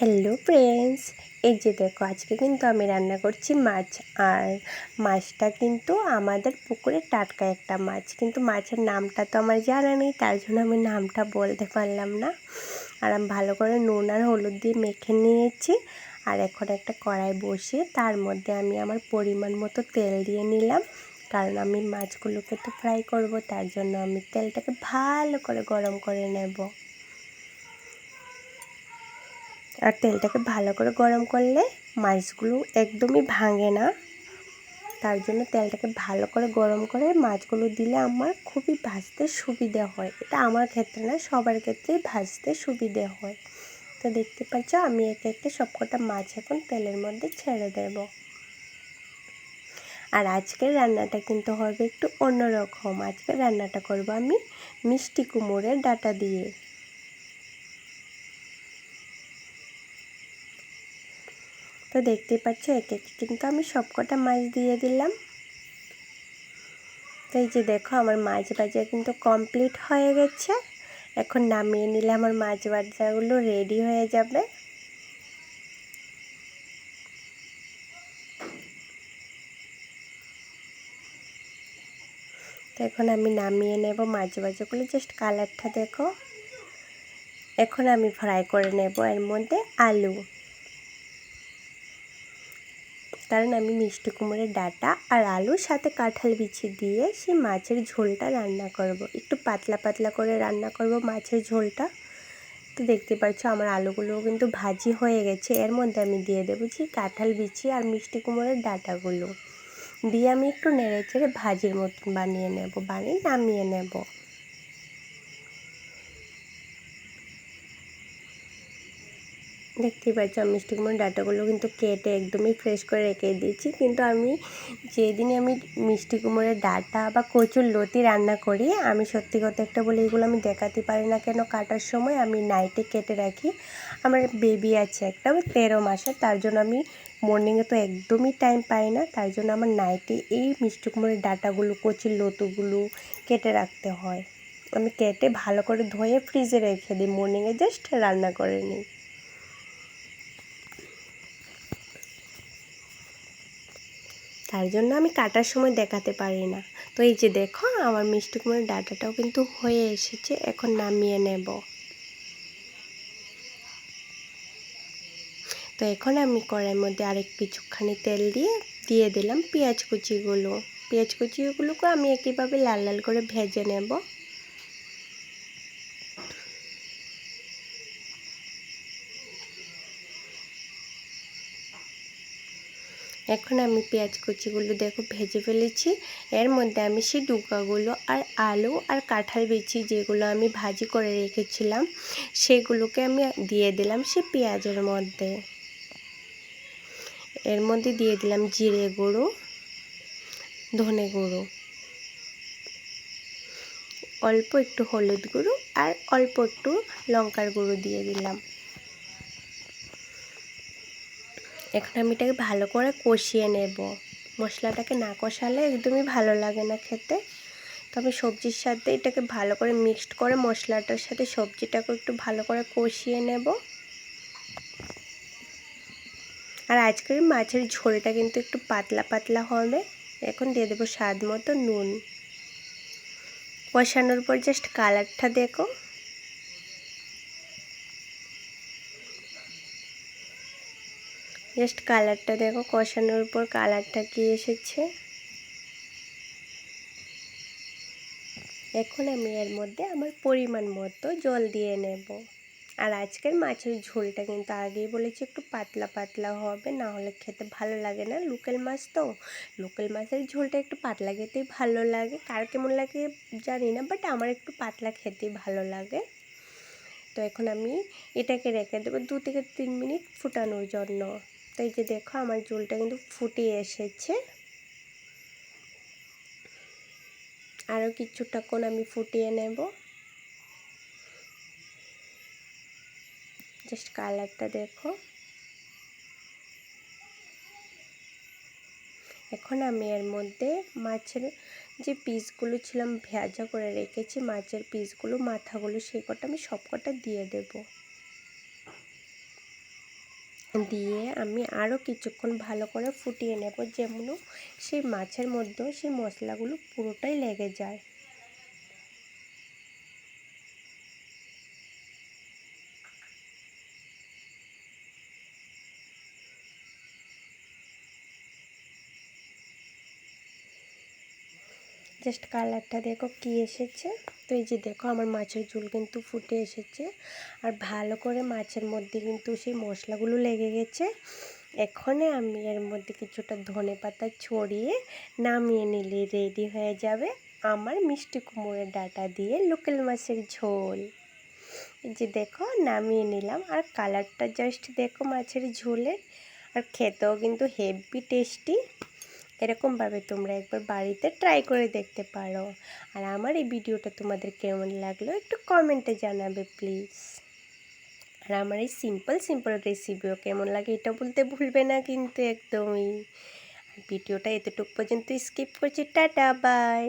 Hello friends এই যে দেখো, আজকে কিন্তু আমি রান্না করছি মাছ, আর মাছটা কিন্তু আমাদের পুকুরে টাটকা একটা মাছ। কিন্তু মাছের নামটা তো আমার জানা নেই তার জন্য আমি নামটা বলতে পারলাম না। আর আমি ভালো করে নুন আর হলুদ দিয়ে মেখে নিয়েছি, আর এখন একটা কড়াই বসিয়ে তার মধ্যে আমি আমার পরিমাণ মতো তেল দিয়ে নিলাম। কারণ আমি মাছগুলোকে তো ফ্রাই করব, তার জন্য আমি তেলটাকে ভালো করে গরম করে নেব। আর তেলটাকে ভালো করে গরম করলে মাছগুলো একদমই ভাঙে না। তার জন্য তেলটাকে ভালো করে গরম করে মাছগুলো দিলে আমার খুবই ভাজতে সুবিধে হয়। এটা আমার ক্ষেত্রে না, সবার ক্ষেত্রেই ভাজতে সুবিধে হয়। তো দেখতে পাচ্ছ, আমি একে একে সবকটা মাছ এখন তেলের মধ্যে ছেড়ে দেব। আর আজকের রান্নাটা কিন্তু হবে একটু অন্যরকম। আজকে রান্নাটা করব আমি মিষ্টি কুমড়ের ডাটা দিয়ে। তো দেখতে পাচ্ছ, এক কিন্তু আমি সবকটা মাছ দিয়ে দিলাম। তো এই যে দেখো, আমার মাছ ভাজা কিন্তু কমপ্লিট হয়ে গেছে। এখন নামিয়ে নিলে আমার মাছ ভাজাগুলো রেডি হয়ে যাবে। তো এখন আমি নামিয়ে নেব মাছ ভাজাগুলো জাস্ট কালারটা দেখো। এখন আমি ফ্রাই করে নেব এর মধ্যে আলু। কারণ আমি মিষ্টি কুমড়ের ডাটা আর আলুর সাথে কাঁঠাল বিচি দিয়ে সেই মাছের ঝোলটা রান্না করব। একটু পাতলা পাতলা করে রান্না করব মাছের ঝোলটা। তো দেখতে পাচ্ছ আমার আলুগুলোও কিন্তু ভাজি হয়ে গেছে। এর মধ্যে আমি দিয়ে দেবো যে কাঁঠাল বিচি আর মিষ্টি কুমড়ের ডাটাগুলো। দিয়ে আমি একটু নেড়ে চেড়ে ভাজির মতন বানিয়ে নেব, বানিয়ে নামিয়ে নেব। দেখতেই পাচ্ছ আমি মিষ্টি কুমড়োর ডাটাগুলো কিন্তু কেটে একদমই ফ্রেশ করে রেখে দিয়েছি। কিন্তু আমি যেদিনে আমি মিষ্টি কুমড়োর ডাটা বা কচুর লতি রান্না করি, আমি সত্যি কথা একটা বলে এগুলো আমি দেখাতে পারি না কেন, কাটার সময় আমি নাইটে কেটে রাখি। আমার বেবি আছে একটা তেরো মাসের তার জন্য আমি মর্নিংয়ে তো একদমই টাইম পাই না। তার জন্য আমার নাইটে এই মিষ্টি কুমড়োর ডাটাগুলো, কচুর লতুগুলো কেটে রাখতে হয়। আমি কেটে ভালো করে ধুয়ে ফ্রিজে রেখে দিই। মর্নিংয়ে জাস্ট রান্না করে নিই। তার জন্য আমি কাটার সময় দেখাতে পারি না। তো এই যে দেখো, আমার মিষ্টি কুমড়ের ডাটাটাও কিন্তু হয়ে এসেছে, এখন নামিয়ে নেব। তো এখন আমি কড়াইয়ের মধ্যে আরেক কিছুখানি তেল দিয়ে দিয়ে দিলাম পেঁয়াজ কুচিগুলো। পেঁয়াজ কুচিগুলোকে আমি একইভাবে লাল লাল করে ভেজে নেব। এখন আমি পেঁয়াজ কুচিগুলো দেখো ভেজে ফেলেছি। এর মধ্যে আমি সেই ডুকাগুলো আর আলু আর কাঁঠাল বিচি যেগুলো আমি ভাজি করে রেখেছিলাম, সেগুলোকে আমি দিয়ে দিলাম সে পেঁয়াজের মধ্যে। এর মধ্যে দিয়ে দিলাম জিরে গুঁড়ো, ধনে গুঁড়ো, অল্প একটু হলুদ গুঁড়ো আর অল্প একটু লঙ্কার গুঁড়ো দিয়ে দিলাম। এখন আমি এটাকে ভালো করে কষিয়ে নেব। মশলাটাকে না কষালে একদমই ভালো লাগে না খেতে। তো আমি সবজির সাথে এটাকে ভালো করে মিক্সড করে মশলাটার সাথে সবজিটাকে একটু ভালো করে কষিয়ে নেব। আর আজকের মাছের ঝোলটা কিন্তু একটু পাতলা পাতলা হবে। এখন দিয়ে দেবো স্বাদ মতো নুন। কষানোর পর জাস্ট কালারটা দেখো। জাস্ট কালারটা দেখো, কষানোর পর কালারটা কি এসেছে? এখন আমি এর মধ্যে আমার পরিমাণ মতো জল দিয়ে নেব। আর আজকের মাছের ঝোলটা কিন্তু আগেই বলেছি, একটু পাতলা পাতলা হবে, না হলে খেতে ভালো লাগে না। লোকাল মাছ তো, লোকাল মাছের ঝোলটা একটু পাতলা খেতেই ভালো লাগে। কার কেমন লাগে জানি না বাট আমার একটু পাতলা খেতেই ভালো লাগে। তো এখন আমি এটাকে রেখে দেবো দু থেকে তিন মিনিট ফুটানোর জন্য। তো এই যে দেখো, আমার চুলটা কিন্তু ফুটিয়ে এসেছে। আরও কিছুটাক্ষণ আমি ফুটিয়ে নেব। জাস্ট কালারটা দেখো। এখন আমি এর মধ্যে মাছের যে পিসগুলো ছিলাম, ভেজা করে রেখেছি, মাছের পিসগুলো, মাথাগুলো, সেই কটা আমি সব কটা দিয়ে দেবো। দিয়ে আমি আরও কিছুক্ষণ ভালো করে ফুটিয়ে নেব যেমন সেই মাছের মধ্যেও সেই মশলাগুলো পুরোটাই লেগে যায়। জাস্ট কালারটা দেখো কি এসেছে। তো এই যে দেখো, আমার মাছের ঝোল কিন্তু ফুটে এসেছে। আর ভালো করে মাছের মধ্যে কিন্তু সেই মশলাগুলো লেগে গেছে। এখনে আমি এর মধ্যে কিছুটা ধনে পাতা ছড়িয়ে নামিয়ে নিলে রেডি হয়ে যাবে আমার মিষ্টি কুমড়োর ডাটা দিয়ে লোকাল মাছের ঝোল। এই যে দেখো, নামিয়ে নিলাম। আর কালারটা জাস্ট দেখো মাছের ঝোলের। আর খেতেও কিন্তু হেভি টেস্টি এরকমভাবে তোমরা একবার বাড়িতে ট্রাই করে দেখতে পারো। আর আমার এই ভিডিওটা তোমাদের কেমন লাগল একটু কমেন্টে জানাবে প্লিজ আর আমার এই সিম্পল সিম্পল রেসিপিও কেমন লাগে এটা বলতে ভুলবে না কিন্তু একদমই। ভিডিওটা এতটুকু পর্যন্ত স্কিপ করছি, টাটা বাই